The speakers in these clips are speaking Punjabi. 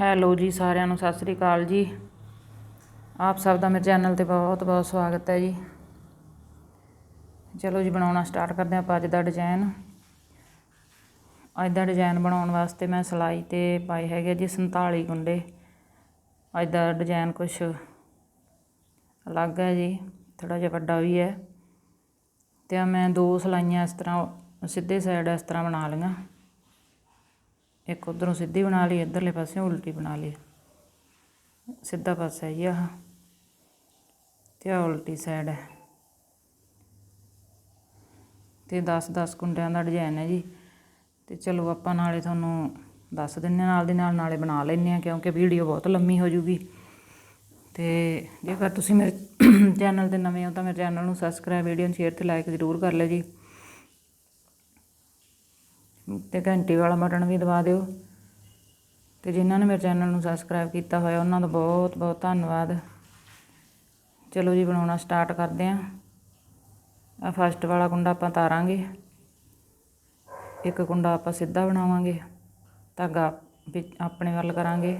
ਹੈਲੋ ਜੀ ਸਾਰਿਆਂ ਨੂੰ, ਸਤਿ ਸ੍ਰੀ ਅਕਾਲ ਜੀ। ਆਪ ਸਭ ਦਾ ਮੇਰੇ ਚੈਨਲ ਤੇ ਬਹੁਤ ਬਹੁਤ ਸਵਾਗਤ ਹੈ ਜੀ। ਚਲੋ ਜੀ, ਬਣਾਉਣਾ ਸਟਾਰਟ ਕਰਦੇ ਹਾਂ ਆਪਾਂ ਅੱਜ ਦਾ ਡਿਜ਼ਾਈਨ ਅੱਜ ਦਾ ਡਿਜ਼ਾਈਨ ਬਣਾਉਣ ਵਾਸਤੇ ਮੈਂ ਸਿਲਾਈ ਤੇ ਪਾਏ ਹੈਗੇ ਜੀ 47 ਗੁੰਡੇ। ਅੱਜ ਦਾ ਡਿਜ਼ਾਈਨ ਕੁਝ ਅਲੱਗ ਹੈ ਜੀ ਥੋੜਾ ਜਿਹਾ ਵੱਡਾ ਵੀ ਹੈ। ਤੇ ਮੈਂ ਦੋ ਸਲਾਈਆਂ ਇਸ ਤਰ੍ਹਾਂ, ਸਿੱਧੇ ਸਾਈਡ ਇਸ ਤਰ੍ਹਾਂ ਬਣਾ ਲਈਆਂ। ਇੱਕ ਉਧਰੋਂ ਸਿੱਧੀ ਬਣਾ ਲਈ, ਇਧਰਲੇ ਪਾਸੇ ਉਲਟੀ ਬਣਾ ਲਈ। ਸਿੱਧਾ ਪਾਸਾ ਹੀ ਆਹ। ਤੇ ਆਹ ਉਲਟੀ ਸਾਈਡ ਹੈ। ਤੇ 10 10 ਕੁੰਡਿਆਂ ਦਾ ਡਿਜ਼ਾਈਨ ਹੈ ਜੀ। ਤੇ ਚਲੋ ਆਪਾਂ ਨਾਲੇ ਤੁਹਾਨੂੰ ਦੱਸ ਦਿੰਨੇ ਹਾਂ, ਨਾਲ ਦੀ ਨਾਲ ਨਾਲੇ ਬਣਾ ਲੈਂਦੇ ਆ ਕਿਉਂਕਿ ਵੀਡੀਓ ਬਹੁਤ ਲੰਮੀ ਹੋ ਜੂਗੀ। ਤੇ ਜੇਕਰ ਤੁਸੀਂ ਮੇਰੇ ਚੈਨਲ ਤੇ ਨਵੇਂ ਹੋ ਤਾਂ ਮੇਰੇ ਚੈਨਲ ਨੂੰ ਸਬਸਕ੍ਰਾਈਬ ਵੀਡੀਓ ਨੂੰ ਸ਼ੇਅਰ ਤੇ ਲਾਈਕ ਜ਼ਰੂਰ ਕਰ ਲਿਓ ਜੀ। ਤੇ ਘੰਟੀ ਵਾਲਾ ਬਟਨ ਵੀ ਦਬਾ ਦਿਓ। ਤੇ ਜਿਨ੍ਹਾਂ ਨੇ ਮੇਰੇ ਚੈਨਲ ਨੂੰ ਸਬਸਕ੍ਰਾਈਬ ਕੀਤਾ ਹੋਇਆ, ਉਹਨਾਂ ਦਾ ਬਹੁਤ ਬਹੁਤ ਧੰਨਵਾਦ। ਚਲੋ ਜੀ, ਬਣਾਉਣਾ ਸਟਾਰਟ ਕਰਦੇ ਆਂ। ਆ ਫਸਟ ਵਾਲਾ ਕੁੰਡਾ ਆਪਾਂ ਤਾਰਾਂਗੇ। ਇੱਕ ਕੁੰਡਾ ਆਪਾਂ ਸਿੱਧਾ ਬਣਾਵਾਂਗੇ। ਧਾਗਾ ਆਪਣੇ ਵੱਲ ਕਰਾਂਗੇ।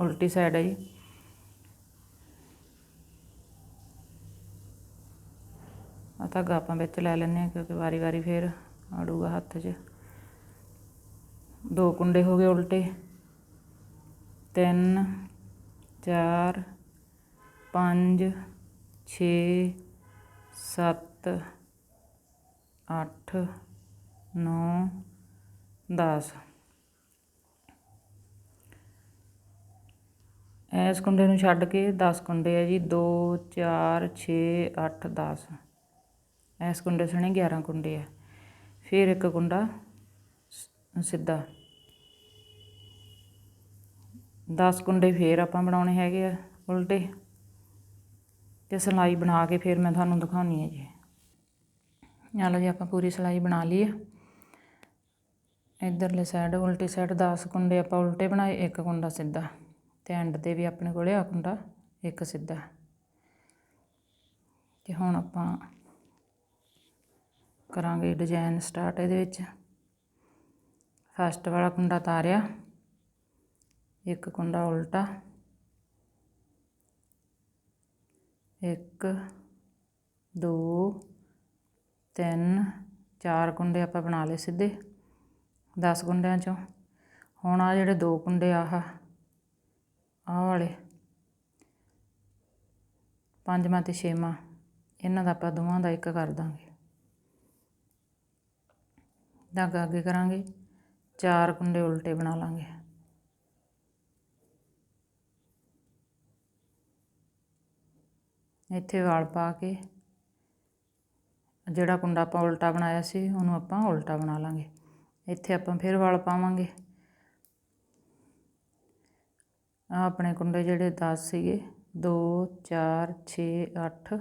ਉਲਟੀ ਸਾਈਡ ਹੈ ਜੀ। ਆ ਧਾਗਾ ਆਪਾਂ ਵਿੱਚ ਲੈ ਲੈਂਦੇ ਆ, ਕਿਉਂਕਿ ਵਾਰੀ ਵਾਰੀ ਫੇਰ ਆੜੂਗਾ ਹੱਥ 'ਚ। ਦੋ ਕੁੰਡੇ ਹੋ ਗਏ ਉਲਟੇ। ਤਿੰਨ, ਚਾਰ, ਪੰਜ, ਛੇ, ਸੱਤ, ਅੱਠ, ਨੌ, ਦਸ। ਇਸ ਕੁੰਡੇ ਨੂੰ ਛੱਡ ਕੇ 10 ਕੁੰਡੇ ਆ ਜੀ। 2 4 6 8 10 ਇਸ ਕੁੰਡੇ ਸਣੇ 11 ਕੁੰਡੇ ਆ। ਫਿਰ ਇੱਕ ਕੁੰਡਾ ਸਿੱਧਾ। 10 ਕੁੰਡੇ ਫੇਰ ਆਪਾਂ ਬਣਾਉਣੇ ਹੈਗੇ ਆ ਉਲਟੇ ਤੇ ਸਿਲਾਈ ਬਣਾ ਕੇ ਫਿਰ ਮੈਂ ਤੁਹਾਨੂੰ ਦਿਖਾਉਣੀ ਹੈ ਜੀ। ਨਾਲ ਲਓ ਜੀ, ਆਪਾਂ ਪੂਰੀ ਸਿਲਾਈ ਬਣਾ ਲਈ ਹੈ ਇਧਰਲੇ ਸਾਈਡ ਉਲਟੀ ਸਾਈਡ 10 ਕੁੰਡੇ ਆਪਾਂ ਉਲਟੇ ਬਣਾਏ, ਇੱਕ ਕੁੰਡਾ ਸਿੱਧਾ। ਤੇ ਐਂਡ ਤੇ ਵੀ ਆਪਣੇ ਕੋਲੇ ਆ ਕੁੰਡਾ, ਇੱਕ ਸਿੱਧਾ। ਤੇ ਹੁਣ ਆਪਾਂ ਕਰਾਂਗੇ ਡਿਜ਼ਾਈਨ ਸਟਾਰਟ ਇਹਦੇ ਵਿੱਚ। ਫਸਟ ਵਾਲਾ ਕੁੰਡਾ ਤਾਰਿਆ ਇੱਕ ਕੁੰਡਾ ਉਲਟਾ ਇੱਕ ਦੋ ਤਿੰਨ ਚਾਰ ਕੁੰਡੇ ਆਪਾਂ ਬਣਾ ਲਏ ਸਿੱਧੇ 10 ਕੁੰਡਿਆਂ ਚੋਂ ਹੁਣ ਆ ਜਿਹੜੇ ਦੋ ਕੁੰਡੇ ਆਹ ਆਹ ਵਾਲੇ ਪੰਜਵਾਂ ਤੇ ਛੇਵਾਂ ਇਹਨਾਂ ਦਾ ਆਪਾਂ ਦੋਵਾਂ ਦਾ ਇੱਕ ਕਰ ਦਾਂਗੇ ਧਾਗਾ ਅੱਗੇ ਕਰਾਂਗੇ ਚਾਰ ਕੁੰਡੇ ਉਲਟੇ ਬਣਾ ਲਾਂਗੇ। ਇੱਥੇ ਵਾਲ ਪਾ ਕੇ ਜਿਹੜਾ ਕੁੰਡਾ ਆਪਾਂ ਉਲਟਾ ਬਣਾਇਆ ਸੀ, ਉਹਨੂੰ ਆਪਾਂ ਉਲਟਾ ਬਣਾ ਲਾਂਗੇ। ਇੱਥੇ ਆਪਾਂ ਫਿਰ ਵਾਲ ਪਾਵਾਂਗੇ। ਆ ਆਪਣੇ ਕੁੰਡੇ ਜਿਹੜੇ 10 ਸੀਗੇ 2 4 6 8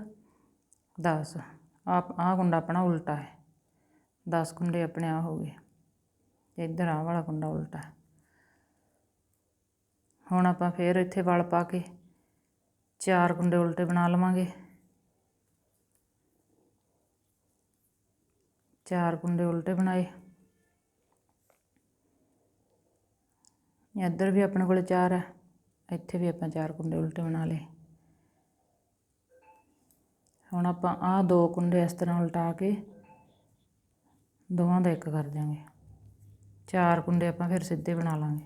10 ਆ ਆ ਕੁੰਡਾ ਆਪਣਾ ਉਲਟਾ ਹੈ। 10 ਕੁੰਡੇ ਆਪਣੇ ਆ ਹੋ ਗਏ। ਤੇ ਇੱਧਰ ਆਹ ਵਾਲਾ ਕੁੰਡਾ ਉਲਟਾ। ਹੁਣ ਆਪਾਂ ਫੇਰ ਇੱਥੇ ਵਲ ਪਾ ਕੇ ਚਾਰ ਕੁੰਡੇ ਉਲਟੇ ਬਣਾ ਲਵਾਂਗੇ। ਚਾਰ ਕੁੰਡੇ ਉਲਟੇ ਬਣਾਏ। ਇੱਧਰ ਵੀ ਆਪਣੇ ਕੋਲ ਚਾਰ ਹੈ ਇੱਥੇ ਵੀ ਆਪਾਂ ਚਾਰ ਕੁੰਡੇ ਉਲਟੇ ਬਣਾ ਲਏ। ਹੁਣ ਆਪਾਂ ਆਹ ਦੋ ਕੁੰਡੇ ਇਸ ਤਰ੍ਹਾਂ ਉਲਟਾ ਕੇ ਦੋਵਾਂ ਦਾ ਇੱਕ ਕਰ ਦਿਆਂਗੇ। ਚਾਰ ਕੁੰਡੇ ਆਪਾਂ ਫਿਰ ਸਿੱਧੇ ਬਣਾ ਲਾਂਗੇ।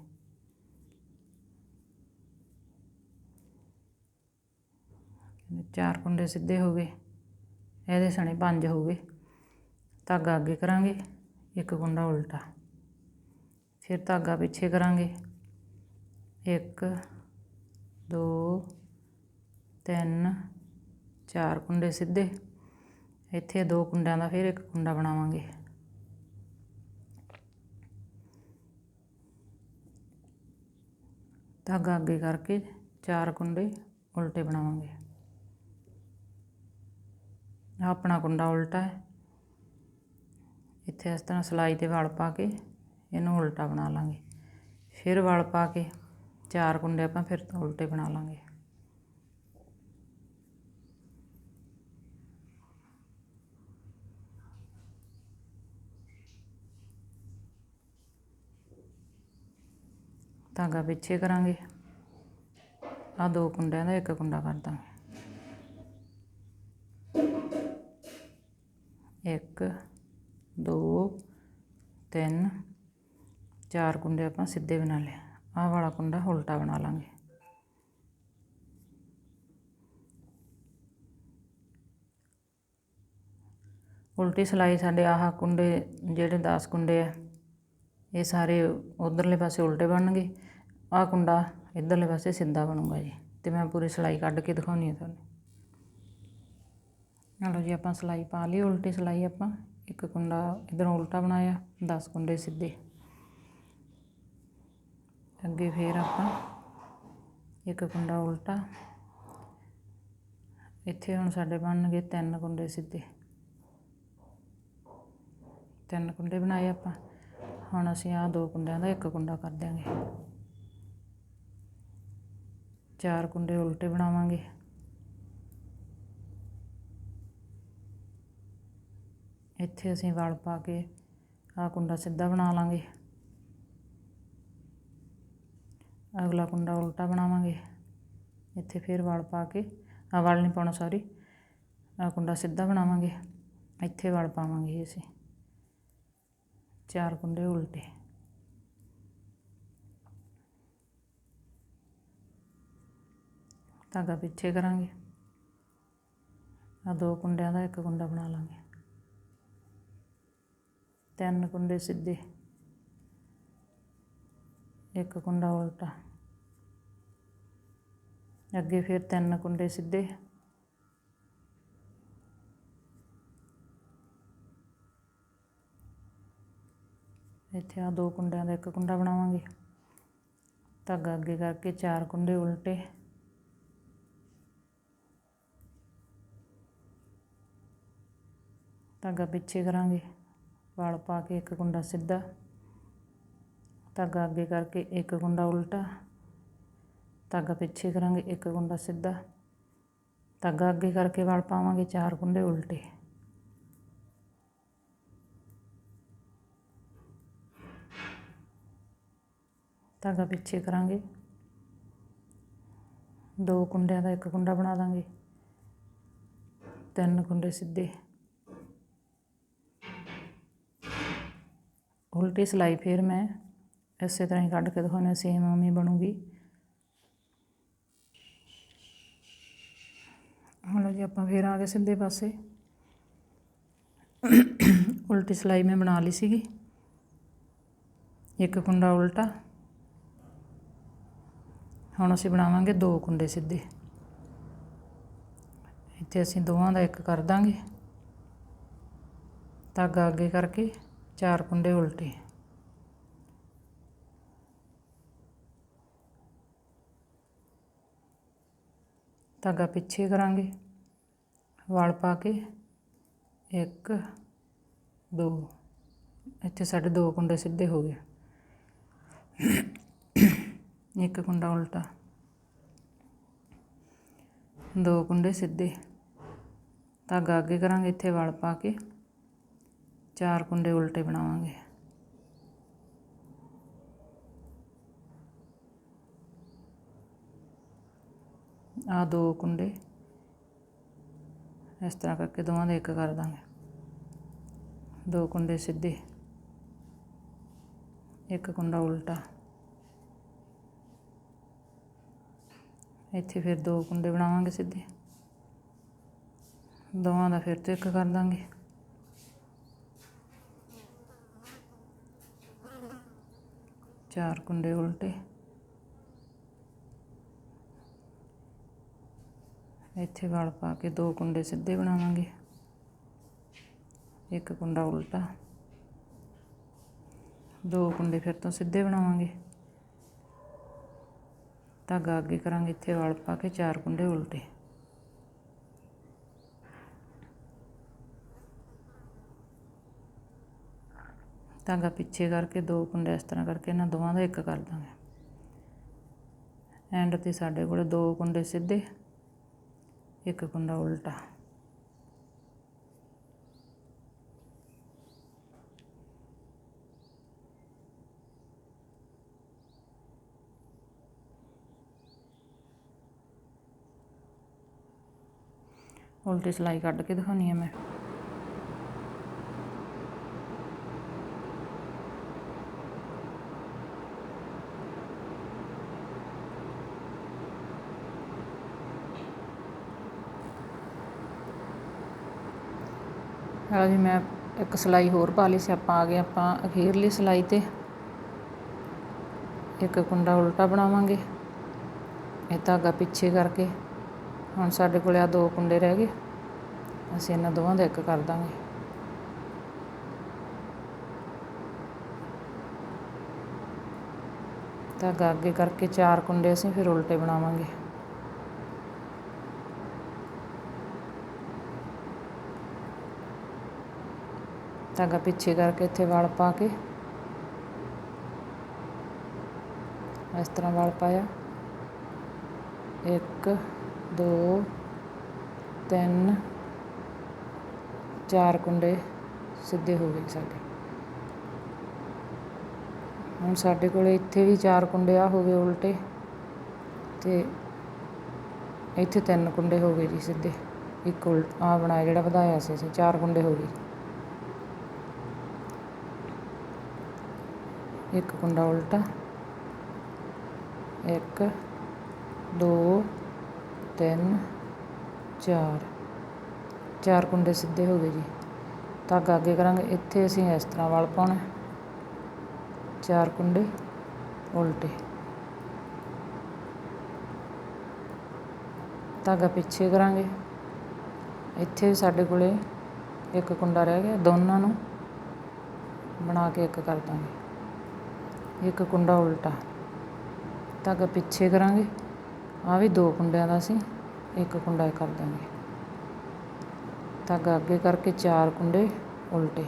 ਚਾਰ ਕੁੰਡੇ ਸਿੱਧੇ ਹੋ ਗਏ। ਇਹਦੇ ਸਣੇ ਪੰਜ ਹੋ ਗਏ। ਧਾਗਾ ਅੱਗੇ ਕਰਾਂਗੇ, ਇੱਕ ਕੁੰਡਾ ਉਲਟਾ। ਫਿਰ ਧਾਗਾ ਪਿੱਛੇ ਕਰਾਂਗੇ। ਇੱਕ, ਦੋ, ਤਿੰਨ, ਚਾਰ ਕੁੰਡੇ ਸਿੱਧੇ। ਇੱਥੇ ਦੋ ਕੁੰਡਿਆਂ ਦਾ ਫਿਰ ਇੱਕ ਕੁੰਡਾ ਬਣਾਵਾਂਗੇ। ਧਾਗਾ ਅੱਗੇ ਕਰਕੇ ਚਾਰ ਕੁੰਡੇ ਉਲਟੇ ਬਣਾਵਾਂਗੇ। ਆਪਣਾ ਕੁੰਡਾ ਉਲਟਾ ਹੈ। ਇੱਥੇ ਇਸ ਤਰ੍ਹਾਂ ਸਲਾਈ ਤੇ ਵਲ ਪਾ ਕੇ ਇਹਨੂੰ ਉਲਟਾ ਬਣਾ ਲਾਂਗੇ। ਫਿਰ ਵਲ ਪਾ ਕੇ ਚਾਰ ਕੁੰਡੇ ਆਪਾਂ ਫਿਰ ਤੋਂ ਉਲਟੇ ਬਣਾ ਲਾਂਗੇ। ਧਾਗਾ ਪਿੱਛੇ ਕਰਾਂਗੇ। ਆ ਦੋ ਕੁੰਡਿਆਂ ਦਾ ਇੱਕ ਕੁੰਡਾ ਕਰ ਦਾਂਗੇ। ਇੱਕ, ਦੋ, ਤਿੰਨ, ਚਾਰ ਕੁੰਡੇ ਆਪਾਂ ਸਿੱਧੇ ਬਣਾ ਲਏ। ਆਹ ਵਾਲਾ ਕੁੰਡਾ ਉਲਟਾ ਬਣਾ ਲਾਂਗੇ। ਉਲਟੀ ਸਲਾਈ ਸਾਡੇ ਆਹ ਕੁੰਡੇ, ਜਿਹੜੇ 10 ਕੁੰਡੇ ਆ ਇਹ ਸਾਰੇ ਉਧਰਲੇ ਪਾਸੇ ਉਲਟੇ ਬਣਨਗੇ। ਆਹ ਕੁੰਡਾ ਇਧਰਲੇ ਪਾਸੇ ਸਿੱਧਾ ਬਣੂਗਾ ਜੀ। ਤੇ ਮੈਂ ਪੂਰੀ ਸਲਾਈ ਕੱਢ ਕੇ ਦਿਖਾਉਣੀ ਹੈ ਤੁਹਾਨੂੰ। ਲਓ ਜੀ ਆਪਾਂ ਸਲਾਈ ਪਾ ਲਈ, ਉਲਟੀ ਸਲਾਈ ਆਪਾਂ। ਇੱਕ ਕੁੰਡਾ ਇਧਰੋਂ ਉਲਟਾ ਬਣਾਇਆ 10 ਕੁੰਡੇ ਸਿੱਧੇ। ਅੱਗੇ ਫੇਰ ਆਪਾਂ ਇੱਕ ਕੁੰਡਾ ਉਲਟਾ। ਇੱਥੇ ਹੁਣ ਸਾਡੇ ਬਣਨਗੇ ਤਿੰਨ ਕੁੰਡੇ ਸਿੱਧੇ। ਤਿੰਨ ਕੁੰਡੇ ਬਣਾਏ ਆਪਾਂ। ਹੁਣ ਅਸੀਂ ਆਹ ਦੋ ਕੁੰਡਿਆਂ ਦਾ ਇੱਕ ਕੁੰਡਾ ਕਰ ਦਿਆਂਗੇ। ਚਾਰ ਕੁੰਡੇ ਉਲਟੇ ਬਣਾਵਾਂਗੇ। ਇੱਥੇ ਅਸੀਂ ਵਲ ਪਾ ਕੇ ਆਹ ਕੁੰਡਾ ਸਿੱਧਾ ਬਣਾ ਲਾਂਗੇ। ਅਗਲਾ ਕੁੰਡਾ ਉਲਟਾ ਬਣਾਵਾਂਗੇ। ਇੱਥੇ ਫਿਰ ਵਲ ਪਾ ਕੇ ਆ ਵਲ ਨਹੀਂ ਪਾਉਣਾ ਸੌਰੀ ਆ ਕੁੰਡਾ ਸਿੱਧਾ ਬਣਾਵਾਂਗੇ। ਇੱਥੇ ਵਲ ਪਾਵਾਂਗੇ ਅਸੀਂ। ਚਾਰ ਕੁੰਡੇ ਉਲਟੇ। ਧਾਗਾ ਪਿੱਛੇ ਕਰਾਂਗੇ। ਆ ਦੋ ਕੁੰਡਿਆਂ ਦਾ ਇੱਕ ਕੁੰਡਾ ਬਣਾ ਲਾਂਗੇ। ਤਿੰਨ ਕੁੰਡੇ ਸਿੱਧੇ। ਇੱਕ ਕੁੰਡਾ ਉਲਟਾ। ਅੱਗੇ ਫਿਰ ਤਿੰਨ ਕੁੰਡੇ ਸਿੱਧੇ। ਇੱਥੇ ਆ ਦੋ ਕੁੰਡਿਆਂ ਦਾ ਇੱਕ ਕੁੰਡਾ ਬਣਾਵਾਂਗੇ। ਧਾਗਾ ਅੱਗੇ ਕਰਕੇ ਚਾਰ ਕੁੰਡੇ ਉਲਟੇ। ਧਾਗਾ ਪਿੱਛੇ ਕਰਾਂਗੇ, ਵਾਲ ਪਾ ਕੇ ਇੱਕ ਕੁੰਡਾ ਸਿੱਧਾ। ਧਾਗਾ ਅੱਗੇ ਕਰਕੇ ਇੱਕ ਕੁੰਡਾ ਉਲਟਾ। ਧਾਗਾ ਪਿੱਛੇ ਕਰਾਂਗੇ, ਇੱਕ ਕੁੰਡਾ ਸਿੱਧਾ। ਧਾਗਾ ਅੱਗੇ ਕਰਕੇ ਵਾਲ ਪਾਵਾਂਗੇ, ਚਾਰ ਕੁੰਡੇ ਉਲਟੇ। ਧਾਗਾ ਪਿੱਛੇ ਕਰਾਂਗੇ। ਦੋ ਕੁੰਡਿਆਂ ਦਾ ਇੱਕ ਕੁੰਡਾ ਬਣਾ ਦਾਂਗੇ। ਤਿੰਨ ਕੁੰਡੇ ਸਿੱਧੇ। ਉਲਟੀ ਸਲਾਈ ਫਿਰ ਮੈਂ ਇਸੇ ਤਰ੍ਹਾਂ ਹੀ ਕੱਢ ਕੇ ਦਿਖਾਉਣਾ ਸੇਮ ਉਵੇਂ ਬਣੂਗੀ। ਹੁਣ ਜੀ, ਆਪਾਂ ਫਿਰ ਆ ਗਏ ਸਿੱਧੇ ਪਾਸੇ। ਉਲਟੀ ਸਲਾਈ ਮੈਂ ਬਣਾ ਲਈ ਸੀਗੀ। ਇੱਕ ਕੁੰਡਾ ਉਲਟਾ। ਹੁਣ ਅਸੀਂ ਬਣਾਵਾਂਗੇ ਦੋ ਕੁੰਡੇ ਸਿੱਧੇ। ਇੱਥੇ ਅਸੀਂ ਦੋਵਾਂ ਦਾ ਇੱਕ ਕਰ ਦਾਂਗੇ। ਧਾਗਾ ਅੱਗੇ ਕਰਕੇ ਚਾਰ ਕੁੰਡੇ ਉਲਟੇ। ਧਾਗਾ ਪਿੱਛੇ ਕਰਾਂਗੇ। ਵਾਲ ਪਾ ਕੇ ਇੱਕ, ਦੋ। ਇੱਥੇ ਸਾਡੇ ਦੋ ਕੁੰਡੇ ਸਿੱਧੇ ਹੋ ਗਏ। ਇੱਕ ਕੁੰਡਾ ਉਲਟਾ। ਦੋ ਕੁੰਡੇ ਸਿੱਧੇ। ਧਾਗਾ ਅੱਗੇ ਕਰਾਂਗੇ, ਇੱਥੇ ਵਲ ਪਾ ਕੇ। ਚਾਰ ਕੁੰਡੇ ਉਲਟੇ ਬਣਾਵਾਂਗੇ। ਆ ਦੋ ਕੁੰਡੇ। ਇਸ ਤਰ੍ਹਾਂ ਕਰਕੇ ਦੋਵਾਂ ਦੇ ਇੱਕ ਕਰ ਦਾਂਗੇ। ਦੋ ਕੁੰਡੇ ਸਿੱਧੇ। ਇੱਕ ਕੁੰਡਾ ਉਲਟਾ। ਇੱਥੇ ਫਿਰ ਦੋ ਕੁੰਡੇ ਬਣਾਵਾਂਗੇ ਸਿੱਧੇ। ਦੋਵਾਂ ਦਾ ਫਿਰ ਤੋਂ ਇੱਕ ਕਰ ਦਾਂਗੇ ਚਾਰ ਕੁੰਡੇ ਉਲਟੇ। ਇੱਥੇ ਵਲ ਪਾ ਕੇ ਦੋ ਕੁੰਡੇ ਸਿੱਧੇ ਬਣਾਵਾਂਗੇ। ਇੱਕ ਕੁੰਡਾ ਉਲਟਾ। ਦੋ ਕੁੰਡੇ ਫਿਰ ਤੋਂ ਸਿੱਧੇ ਬਣਾਵਾਂਗੇ। ਧਾਗਾ ਅੱਗੇ ਕਰਾਂਗੇ, ਇੱਥੇ ਵਲ ਪਾ ਕੇ ਚਾਰ ਕੁੰਡੇ ਉਲਟੇ। ਧਾਗਾ ਪਿੱਛੇ ਕਰਕੇ ਦੋ ਕੁੰਡੇ ਇਸ ਤਰ੍ਹਾਂ ਕਰਕੇ ਇਹਨਾਂ ਦੋਵਾਂ ਦਾ ਇੱਕ ਕਰ ਦਾਂਗੇ। ਐਂਡ ਤੇ ਸਾਡੇ ਕੋਲ ਦੋ ਕੁੰਡੇ ਸਿੱਧੇ, ਇੱਕ ਕੁੰਡਾ ਉਲਟਾ। ਉਲਟੀ ਸਿਲਾਈ ਕੱਢ ਕੇ ਦਿਖਾਉਣੀ ਆ ਮੈਂ। ਹਾਂ ਜੀ ਮੈਂ ਇੱਕ ਸਿਲਾਈ ਹੋਰ ਪਾ ਲਈ ਸੀ, ਆਪਾਂ ਆ ਗਏ ਆਪਾਂ ਅਖੀਰਲੀ ਸਿਲਾਈ ਤੇ। ਇੱਕ ਕੁੰਡਾ ਉਲਟਾ ਬਣਾਵਾਂਗੇ, ਇਹ ਧਾਗਾ ਪਿੱਛੇ ਕਰਕੇ। ਹੁਣ ਸਾਡੇ ਕੋਲ ਆ ਦੋ ਕੁੰਡੇ ਰਹਿ ਗਏ। ਅਸੀਂ ਇਹਨਾਂ ਦੋਵਾਂ ਦਾ ਇੱਕ ਕਰ ਦਾਂਗੇ। ਧਾਗਾ ਅੱਗੇ ਕਰਕੇ ਚਾਰ ਕੁੰਡੇ ਅਸੀਂ ਫਿਰ ਉਲਟੇ ਬਣਾਵਾਂਗੇ। ਧਾਗਾ ਪਿੱਛੇ ਕਰਕੇ ਇੱਥੇ ਵਲ ਪਾ ਕੇ। ਇਸ ਤਰ੍ਹਾਂ ਵਲ ਪਾਇਆ। ਇੱਕ ਦੋ, ਤਿੰਨ, ਚਾਰ ਕੁੰਡੇ ਸਿੱਧੇ ਹੋ ਗਏ ਸਾਡੇ। ਹੁਣ ਸਾਡੇ ਕੋਲ ਇੱਥੇ ਵੀ ਚਾਰ ਕੁੰਡੇ ਆ ਹੋ ਗਏ ਉਲਟੇ। ਤੇ ਇੱਥੇ ਤਿੰਨ ਕੁੰਡੇ ਹੋ ਗਏ ਜੀ ਸਿੱਧੇ। ਇੱਕ ਉਲਟ ਆ ਬਣਾਇਆ ਜਿਹੜਾ ਵਧਾਇਆ ਸੀ ਅਸੀਂ, ਚਾਰ ਕੁੰਡੇ ਹੋ ਗਏ। ਇੱਕ ਕੁੰਡਾ ਉਲਟਾ, ਇੱਕ, ਦੋ ਤਿੰਨ, ਚਾਰ। ਚਾਰ ਕੁੰਡੇ ਸਿੱਧੇ ਹੋ ਗਏ ਜੀ। ਧਾਗਾ ਅੱਗੇ ਕਰਾਂਗੇ। ਇੱਥੇ ਅਸੀਂ ਇਸ ਤਰ੍ਹਾਂ ਵਲ ਪਾਉਣਾ। ਚਾਰ ਕੁੰਡੇ ਉਲਟੇ। ਧਾਗਾ ਪਿੱਛੇ ਕਰਾਂਗੇ। ਇੱਥੇ ਸਾਡੇ ਕੋਲੇ ਇੱਕ ਕੁੰਡਾ ਰਹਿ ਗਿਆ। ਦੋਨਾਂ ਨੂੰ ਬਣਾ ਕੇ ਇੱਕ ਕਰ ਦਾਂਗੇ। ਇੱਕ ਕੁੰਡਾ ਉਲਟਾ। ਧਾਗਾ ਪਿੱਛੇ ਕਰਾਂਗੇ। ਆ ਵੀ ਦੋ ਕੁੰਡਿਆਂ ਦਾ ਸੀ, ਇੱਕ ਕੁੰਡਾ ਕਰ ਦਾਂਗੇ ਧਾਗਾ ਅੱਗੇ ਕਰਕੇ ਚਾਰ ਕੁੰਡੇ ਉਲਟੇ।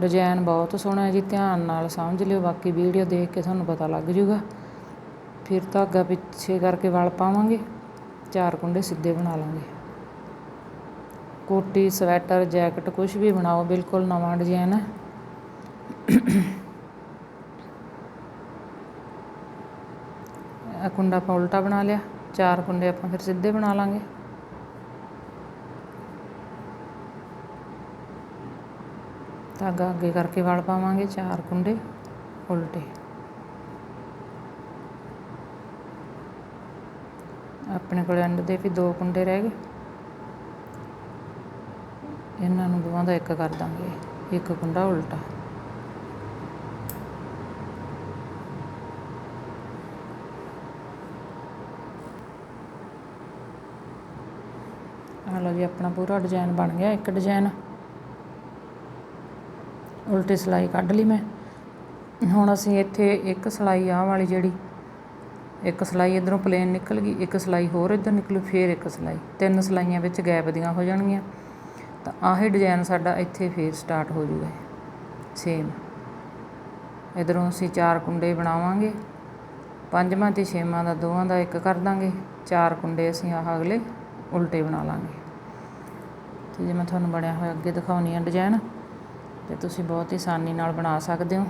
ਡਿਜ਼ਾਈਨ ਬਹੁਤ ਸੋਹਣਾ ਹੈ ਜੀ, ਧਿਆਨ ਨਾਲ ਸਮਝ ਲਿਓ, ਬਾਕੀ ਵੀਡੀਓ ਦੇਖ ਕੇ ਤੁਹਾਨੂੰ ਪਤਾ ਲੱਗ ਜੂਗਾ। ਫਿਰ ਧਾਗਾ ਪਿੱਛੇ ਕਰਕੇ ਵਲ ਪਾਵਾਂਗੇ, ਚਾਰ ਕੁੰਡੇ ਸਿੱਧੇ ਬਣਾ ਲਾਂਗੇ। ਕੋਟੀ, ਸਵੈਟਰ, ਜੈਕਟ ਕੁਝ ਵੀ ਬਣਾਓ, ਬਿਲਕੁਲ ਨਵਾਂ ਡਿਜ਼ਾਈਨ ਹੈ। ਆ ਕੁੰਡਾ ਆਪਾਂ ਉਲਟਾ ਬਣਾ ਲਿਆ, ਚਾਰ ਕੁੰਡੇ ਆਪਾਂ ਫਿਰ ਸਿੱਧੇ ਬਣਾ ਲਾਂਗੇ। ਧਾਗਾ ਅੱਗੇ ਕਰਕੇ ਵਲ ਪਾਵਾਂਗੇ, ਚਾਰ ਕੁੰਡੇ ਉਲਟੇ। ਆਪਣੇ ਕੋਲ ਐਂਡ ਦੇ ਵੀ ਦੋ ਕੁੰਡੇ ਰਹਿ ਗਏ। ਇਹਨਾਂ ਨੂੰ ਦੋਵਾਂ ਦਾ ਇੱਕ ਕਰ ਦਾਂਗੇ, ਇੱਕ ਕੁੰਡਾ ਉਲਟਾ। ਆ ਆਪਣਾ ਪੂਰਾ ਡਿਜ਼ਾਈਨ ਬਣ ਗਿਆ, ਇੱਕ ਡਿਜ਼ਾਈਨ ਉਲਟੀ ਸਿਲਾਈ ਕੱਢ ਲਈ ਮੈਂ। ਹੁਣ ਅਸੀਂ ਇੱਥੇ ਇੱਕ ਸਿਲਾਈ ਆਹ ਵਾਲੀ ਜਿਹੜੀ, ਇੱਕ ਸਿਲਾਈ ਇਧਰੋਂ ਪਲੇਨ ਨਿਕਲ ਗਈ, ਇੱਕ ਸਿਲਾਈ ਹੋਰ ਇੱਧਰ ਨਿਕਲੂ, ਫੇਰ ਇੱਕ ਸਿਲਾਈ। ਤਿੰਨ ਸਿਲਾਈਆਂ ਵਿੱਚ ਗੈਪ ਦੀਆਂ ਹੋ ਜਾਣਗੀਆਂ। ਤਾਂ ਆਹੀ ਡਿਜ਼ਾਈਨ ਸਾਡਾ ਇੱਥੇ ਫੇਰ ਸਟਾਰਟ ਹੋ ਜੂਗਾ ਸੇਮ ਇਧਰੋਂ ਅਸੀਂ ਚਾਰ ਕੁੰਡੇ ਬਣਾਵਾਂਗੇ। ਪੰਜਵਾਂ ਤੇ ਛੇਵਾਂ ਦਾ, ਦੋਵਾਂ ਦਾ ਇੱਕ ਕਰ ਦਾਂਗੇ। ਚਾਰ ਕੁੰਡੇ ਅਸੀਂ ਆਹ ਅਗਲੇ ਉਲਟੇ ਬਣਾ ਲਾਂਗੇ। ਤੇ ਜੇ ਮੈਂ ਤੁਹਾਨੂੰ ਬਣਿਆ ਹੋਇਆ ਅੱਗੇ ਦਿਖਾਉਣੀ ਆ ਡਿਜ਼ਾਈਨ ਤੇ ਤੁਸੀਂ ਬਹੁਤ ਹੀ ਆਸਾਨੀ ਨਾਲ ਬਣਾ ਸਕਦੇ ਹੋ।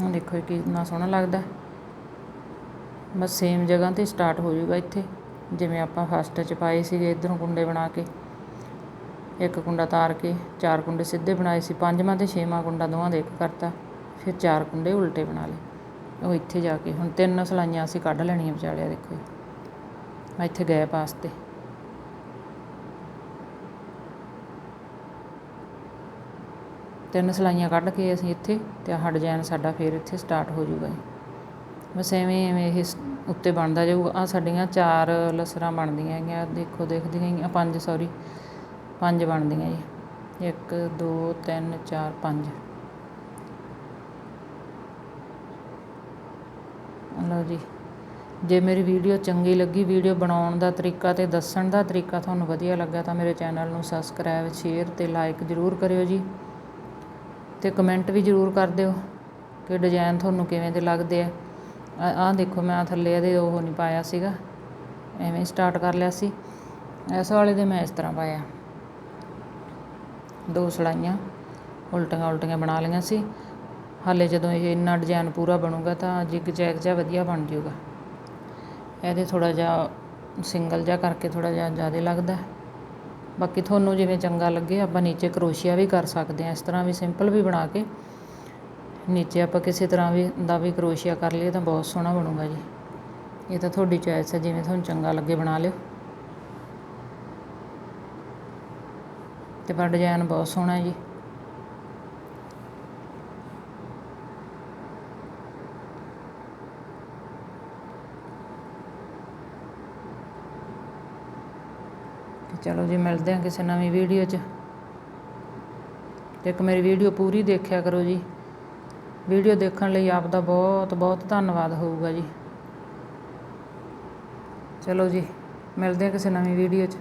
ਹੁਣ ਦੇਖੋ ਇਹ ਕਿੰਨਾ ਸੋਹਣਾ ਲੱਗਦਾ। ਬਸ ਸੇਮ ਜਗ੍ਹਾ ਤੇ ਸਟਾਰਟ ਹੋ ਜਾਊਗਾ ਇੱਥੇ, ਜਿਵੇਂ ਆਪਾਂ ਫਸਟ ਚ ਪਾਏ ਸੀਗੇ ਇਧਰੋਂ ਕੁੰਡੇ ਬਣਾ ਕੇ। ਇੱਕ ਕੁੰਡਾ ਤਾਰ ਕੇ, ਚਾਰ ਕੁੰਡੇ ਸਿੱਧੇ ਬਣਾਏ ਸੀ, ਪੰਜਵਾਂ ਤੇ ਛੇਵਾਂ ਕੁੰਡਾ ਦੋਵਾਂ ਦੇ ਇੱਕ ਕਰਤਾ, ਫਿਰ ਚਾਰ ਕੁੰਡੇ ਉਲਟੇ ਬਣਾ ਲਏ। ਉਹ ਇੱਥੇ ਜਾ ਕੇ, ਹੁਣ ਤਿੰਨ ਸਲਾਈਆਂ ਅਸੀਂ ਕੱਢ ਲੈਣੀਆਂ ਵਿਚਾਲਿਆ, ਦੇਖੋ ਇੱਥੇ ਗੈਪ ਵਾਸਤੇ। ਤਿੰਨ ਸਲਾਈਆਂ ਕੱਢ ਕੇ ਅਸੀਂ ਇੱਥੇ ਤੇ ਆਹ ਡਿਜ਼ਾਈਨ ਸਾਡਾ ਫੇਰ ਇੱਥੇ ਸਟਾਰਟ ਹੋ ਜਾਊਗਾ ਜੀ ਬਸ ਐਵੇਂ ਐਵੇਂ ਇਹ ਉੱਤੇ ਬਣਦਾ ਜਾਊਗਾ। ਆ ਸਾਡੀਆਂ ਚਾਰ ਲਸਰਾਂ ਬਣਦੀਆਂ ਹੈਗੀਆਂ, ਦੇਖੋ ਦੇਖਦੀਆਂ ਹੈਗੀਆਂ, ਪੰਜ ਸੌਰੀ ਪੰਜ ਬਣਦੀਆਂ ਜੀ। ਇੱਕ, ਦੋ, ਤਿੰਨ, ਚਾਰ, ਪੰਜ। ਲਓ ਜੀ। ਜੇ ਮੇਰੀ ਵੀਡੀਓ ਚੰਗੀ ਲੱਗੀ, ਵੀਡੀਓ ਬਣਾਉਣ ਦਾ ਤਰੀਕਾ ਤੇ ਦੱਸਣ ਦਾ ਤਰੀਕਾ ਤੁਹਾਨੂੰ ਵਧੀਆ ਲੱਗਾ ਤਾਂ ਮੇਰੇ ਚੈਨਲ ਨੂੰ ਸਬਸਕ੍ਰਾਈਬ ਸ਼ੇਅਰ ਤੇ ਲਾਈਕ ਜ਼ਰੂਰ ਕਰਿਓ ਜੀ। ਅਤੇ ਕਮੈਂਟ ਵੀ ਜ਼ਰੂਰ ਕਰ ਦਿਓ ਕਿ ਡਿਜ਼ਾਇਨ ਤੁਹਾਨੂੰ ਕਿਵੇਂ ਦੇ ਲੱਗਦੇ ਆ। ਆਹ ਦੇਖੋ, ਮੈਂ ਥੱਲੇ ਇਹਦੇ ਉਹ ਨਹੀਂ ਪਾਇਆ ਸੀਗਾ। ਐਵੇਂ ਸਟਾਰਟ ਕਰ ਲਿਆ ਸੀ। ਇਸ ਵਾਲੇ ਦੇ ਮੈਂ ਇਸ ਤਰ੍ਹਾਂ ਪਾਇਆ। ਦੋ ਸੜਾਈਆਂ ਉਲਟੀਆਂ ਉਲਟੀਆਂ ਬਣਾ ਲਈਆਂ ਸੀ। ਹਾਲੇ ਜਦੋਂ ਇਹ ਇੰਨਾ ਡਿਜ਼ਾਈਨ ਪੂਰਾ ਬਣੂਗਾ ਤਾਂ ਜਿਗ ਜੈਗ ਜਿਹਾ ਵਧੀਆ ਬਣ ਜਾਊਗਾ। ਇਹਦੇ ਥੋੜਾ ਜਿਹਾ ਸਿੰਗਲ ਜਿਹਾ ਕਰਕੇ ਥੋੜਾ ਜਿਹਾ ਜ਼ਿਆਦਾ ਲੱਗਦਾ। ਬਾਕੀ ਤੁਹਾਨੂੰ ਜਿਵੇਂ ਚੰਗਾ ਲੱਗੇ, ਆਪਾਂ ਨੀਚੇ ਕਰੋਸ਼ੀਆ ਵੀ ਕਰ ਸਕਦੇ ਹਾਂ। ਇਸ ਤਰ੍ਹਾਂ ਵੀ ਸਿੰਪਲ ਵੀ ਬਣਾ ਕੇ, ਨੀਚੇ ਆਪਾਂ ਕਿਸੇ ਤਰ੍ਹਾਂ ਵੀ ਦਾ ਵੀ ਕਰੋਸ਼ੀਆ ਕਰ ਲਈਏ ਤਾਂ ਬਹੁਤ ਸੋਹਣਾ ਬਣੂਗਾ ਜੀ। ਇਹ ਤਾਂ ਤੁਹਾਡੀ ਚੋਇਸ ਹੈ, ਜਿਵੇਂ ਤੁਹਾਨੂੰ ਚੰਗਾ ਲੱਗੇ ਬਣਾ ਲਿਓ। ਤੇ ਪਰ ਡਿਜ਼ਾਈਨ ਬਹੁਤ ਸੋਹਣਾ ਜੀ। ਚਲੋ ਜੀ ਮਿਲਦੇ ਹਾਂ ਕਿਸੇ ਨਵੀਂ ਵੀਡੀਓ 'ਚ। ਤੇ ਇੱਕ ਮੇਰੀ ਵੀਡੀਓ ਪੂਰੀ ਦੇਖਿਆ ਕਰੋ ਜੀ। ਵੀਡੀਓ ਦੇਖਣ ਲਈ ਆਪ ਦਾ ਬਹੁਤ ਬਹੁਤ ਧੰਨਵਾਦ ਹੋਊਗਾ ਜੀ। ਚਲੋ ਜੀ, ਮਿਲਦੇ ਹਾਂ ਕਿਸੇ ਨਵੀਂ ਵੀਡੀਓ 'ਚ।